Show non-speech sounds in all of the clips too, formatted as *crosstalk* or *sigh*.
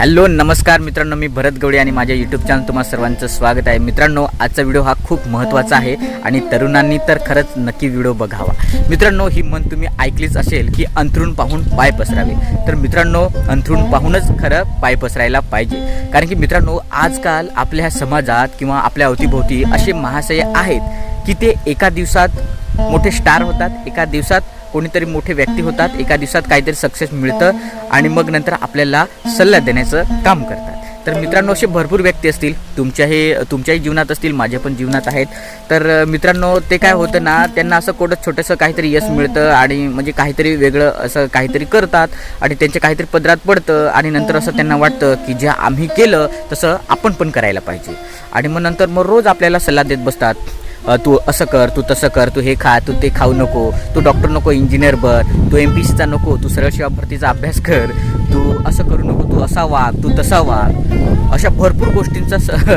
Hello नमस्कार मित्रांनो मी भरत गवडे आणि माझ्या यूट्यूब चॅनल तुम्हाला सर्वांचं स्वागत आहे. मित्रांनो आजचा व्हिडिओ हा खूप महत्त्वाचा आहे आणि तरुणांनी तर खरंच नक्की व्हिडिओ बघावा. मित्रांनो ही म्हण तुम्ही ऐकलीच असेल की अंथरूण पाहून पाय पसरावे. तर मित्रांनो अंथरूण पाहूनच खरं पाय पसरायला पाहिजे. कारण की मित्रांनो आजकाल आपल्या समाजात किंवा आपल्या अवतीभोवती असे महाशय आहेत की ते एका दिवसात मोठे स्टार होतात एका दिवसात कोणीतरी मोठे व्यक्ती होतात एका दिवसात काहीतरी सक्सेस मिळतं आणि मग नंतर आपल्याला सल्ला देण्याचं काम करतात. तर मित्रांनो असे भरपूर व्यक्ती असतील तुमच्याही तुमच्याही जीवनात असतील माझ्या पण जीवनात आहेत. तर मित्रांनो ते काय होतं ना त्यांना असं कोणतं छोटंसं काहीतरी यश मिळतं आणि म्हणजे काहीतरी वेगळं असं काहीतरी करतात आणि त्यांच्या काहीतरी पदरात पडतं आणि नंतर असं त्यांना वाटतं की जे आम्ही केलं तसं आपण पण करायला पाहिजे. आणि मग नंतर मग रोज आपल्याला सल्ला देत बसतात. तू असं कर तू तसं कर तू हे खा तू ते खाऊ नको तू डॉक्टर नको इंजिनियर बर तू एम पी सीचा नको तू सरळ सेवा भरतीचा अभ्यास कर. तू असं करू नको तू असा वाग तू तसा वाग अशा भरपूर गोष्टींचा स *laughs*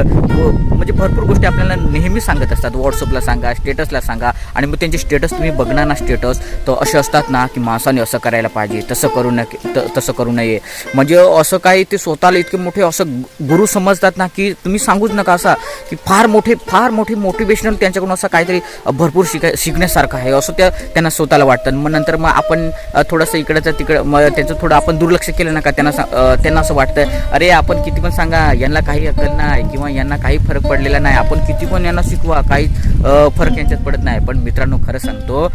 म्हणजे भरपूर गोष्टी आपल्याला नेहमी सांगत असतात. व्हॉट्सअपला सांगा स्टेटसला सांगा. आणि मग त्यांचे स्टेटस तुम्ही बघणार ना स्टेटस तर असे असतात ना की माणसाने असं करायला पाहिजे तसं करू नये त- तसं करू नये. म्हणजे असं काही ते स्वतःला इतके मोठे असं गुरु समजतात ना की तुम्ही सांगूच नका असा की फार मोठे फार मोठे मोटिवेशनल त्यांच्याकडून असं काहीतरी भरपूर शिकाय शिकण्यासारखं आहे. असं त्या त्यांना स्वतःला वाटतं. मग नंतर मग आपण थोडंसं इकडचं तिकडं मग त्यांचं थोडं आपण दुर्लक्ष केलं केलं नका त्यांना त्यांना असं वाटतं अरे आपण किती पण सांगा यांना काही अक्कल नाही किंवा यांना काही फरक पडलेला नाही. आपण किती पण यांना शिकवा काही फरक यांच्यात पडत नाही. पण मित्रांनो खरं सांगतो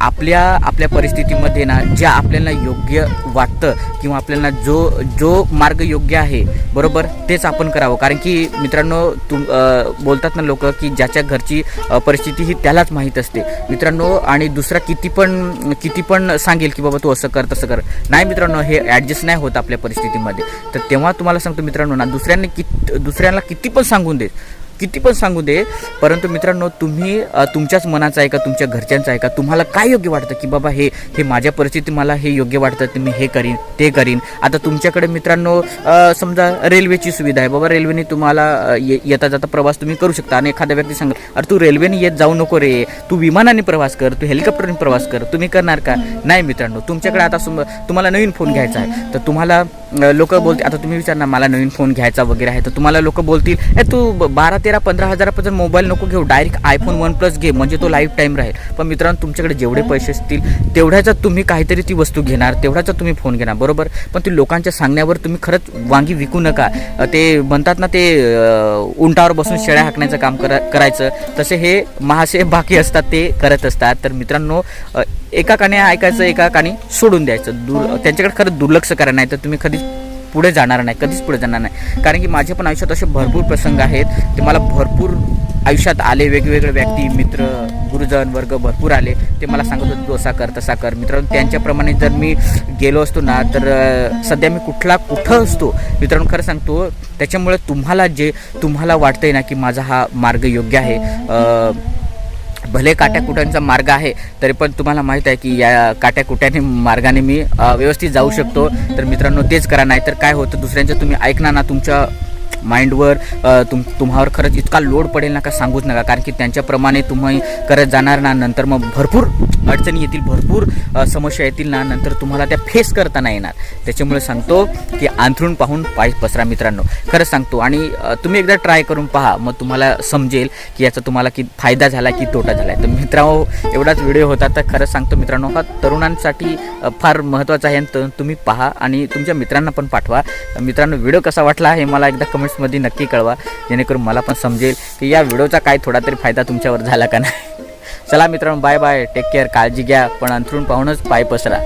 आपल्या आपल्या परिस्थितीमध्ये ना जे आपल्याला योग्य वाटतं किंवा आपल्याला जो जो मार्ग योग्य आहे बरोबर तेच आपण करावं. कारण की मित्रांनो तुम बोलतात ना लोक की ज्याच्या घरची परिस्थिती ही त्यालाच माहीत असते. मित्रांनो आणि दुसरा किती पण किती पण सांगेल की बाबा तू असं कर तसं कर. नाही मित्रांनो हे ॲडजस्ट नाही होत आपल्या परिस्थितीमध्ये. तर तेव्हा तुम्हाला सांगतो मित्रांनो ना दुसऱ्यांनी कित दुसऱ्यांना किती पण सांगून दे. किती पण सांगू दे परंतु मित्रांनो तुम्ही तुमच्याच मनाचं आहे का तुमच्या घरच्यांचं आहे का तुम्हाला काय योग्य वाटतं की बाबा हे हे माझ्या परिस्थिती मला हे योग्य वाटतं तर मी हे करीन ते करीन? आता तुमच्याकडे मित्रांनो समजा रेल्वेची सुविधा आहे बाबा रेल्वेने तुम्हाला ये- येता जाता प्रवास तुम्ही करू शकता. आणि एखाद्या व्यक्ती सांगा अरे तू रेल्वेने येत जाऊ नको रे तू विमानाने प्रवास कर तू हेलिकॉप्टरने प्रवास कर तुम्ही करणार का? नाही मित्रांनो तुमच्याकडे आता सम तुम्हाला नवीन फोन घ्यायचा आहे तर तुम्हाला लोक बोलतील आता तुम्ही विचारणार मला नवीन फोन घ्यायचा वगैरे आहे. तर तुम्हाला लोक बोलतील ए तू बारा ते तेरा पंधरा हजारापर्यंत मोबाईल नको घेऊ. डायरेक्ट आयफोन वन प्लस घे. म्हणजे तो लाईफ टाईम राहील. पण मित्रांनो तुमच्याकडे जेवढे पैसे असतील तेवढ्याचा तुम्ही काहीतरी ती वस्तू घेणार. तेवढ्याचा तुम्ही फोन घेणार. बरोबर? पण ते लोकांच्या सांगण्यावर तुम्ही खरंच वांगी विकू नका. ते म्हणतात ना ते उंटावर बसून शेळ्या हाकण्याचं काम करा करायचं. तसे हे महाशय बाकी असतात ते करत असतात. तर मित्रांनो एका काणी ऐकायचं एका काणी सोडून द्यायचं. दुर त्यांच्याकडे खरंच दुर्लक्ष करा. नाही तर तुम्ही कधीच पुढे जाणार नाही कधीच पुढे जाणार नाही. कारण की माझे पण आयुष्यात असे भरपूर प्रसंग आहेत ते मला भरपूर आयुष्यात आले वेगवेगळे व्यक्ती मित्र गुरुजन वर्ग भरपूर आले ते मला सांगत होते तू असा कर तसा कर. मित्रांनो त्यांच्याप्रमाणे जर मी गेलो असतो ना तर सध्या मी कुठला कुठं असतो? मित्रांनो खरं सांगतो त्याच्यामुळे तुम्हाला जे तुम्हाला वाटतंय ना की माझा हा मार्ग योग्य आहे. भले काट्याकुट्यांचा मार्ग आहे तरी पण तुम्हाला माहीत आहे की या काट्याकुट्याने मार्गाने मी व्यवस्थित जाऊ शकतो. तर मित्रांनो तेच करा नाही तर काय होतं दुसऱ्यांचं तुम्ही ऐकणार ना तुमच्या माइंडवर तुम तुम्हावर खरंच इतका लोड पडेल ना का सांगूच नका. कारण की त्यांच्याप्रमाणे तुम्ही करत जाणार ना नंतर मग भरपूर अडचणी येतील भरपूर समस्या येतील ना नंतर तुम्हाला त्या फेस करता नाही येणार. त्याच्यामुळे सांगतो की अंथरून पाहून पाय पसरा मित्रांनो. खरंच सांगतो. आणि तुम्ही एकदा ट्राय करून पहा. मग तुम्हाला समजेल की याचा तुम्हाला की फायदा झाला की तोटा झाला. तर मित्रांनो एवढाच व्हिडिओ होता. तर खरंच सांगतो मित्रांनो हा तरुणांसाठी फार महत्त्वाचा आहे. आणि त- तुम्ही पहा आणि तुमच्या मित्रांना पण पाठवा. मित्रांनो व्हिडिओ कसा वाटला हे मला एकदा कमेंट्समध्ये नक्की कळवा जेणेकरून मला पण समजेल की या व्हिडिओचा काय थोडा तरी फायदा तुमच्यावर झाला का नाही. चला मित्रांनो बाय बाय टेक केअर काळजी घ्या पण अंथरूण पाहूनच पाय पसरा.